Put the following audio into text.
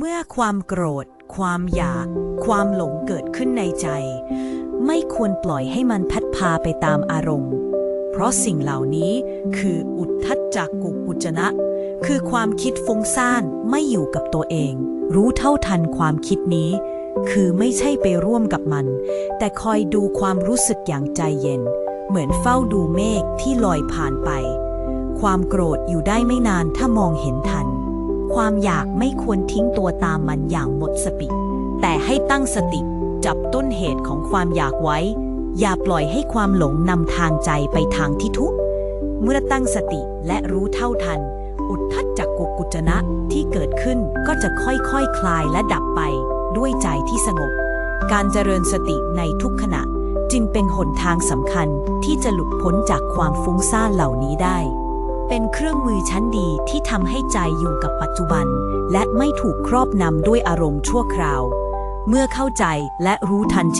เมื่อความโกรธ ความอยาก ความหลงเกิดขึ้นในใจ ไม่ควรปล่อยให้มันพัดพาไปตามอารมณ์ เพราะสิ่งเหล่านี้คืออุทธัจจกุกุจนะ คือความคิดฟุ้งซ่านไม่อยู่กับตัวเอง รู้เท่าทันความคิดนี้ คือไม่ใช่ไปร่วมกับมัน แต่คอยดูความรู้สึกอย่างใจเย็น เหมือนเฝ้าดูเมฆที่ลอยผ่านไป ความโกรธอยู่ได้ไม่นานถ้ามองเห็นทัน ความอยากไม่ควรทิ้งตัวตามมันอย่างหมดสติ แต่ให้ตั้งสติจับต้นเหตุของความอยากไว้ อย่าปล่อยให้ความหลงนำทางใจไปทางที่ทุกข์ เมื่อตั้งสติและรู้เท่าทัน อุทธัจจกุกุจนะที่เกิดขึ้นก็จะค่อยๆคคลายและดับไป ด้วยใจที่สงบ การเจริญสติในทุกขณะ จึงเป็นหนทางสำคัญที่จะหลุดพ้นจากความฟุ้งซ่านเหล่านี้ได้ เป็นเครื่องมือชั้นดีที่ทำให้ใจอยู่กับปัจจุบัน และไม่ถูกครอบนำด้วยอารมณ์ชั่วคราว เมื่อเข้าใจและรู้ทันเช่น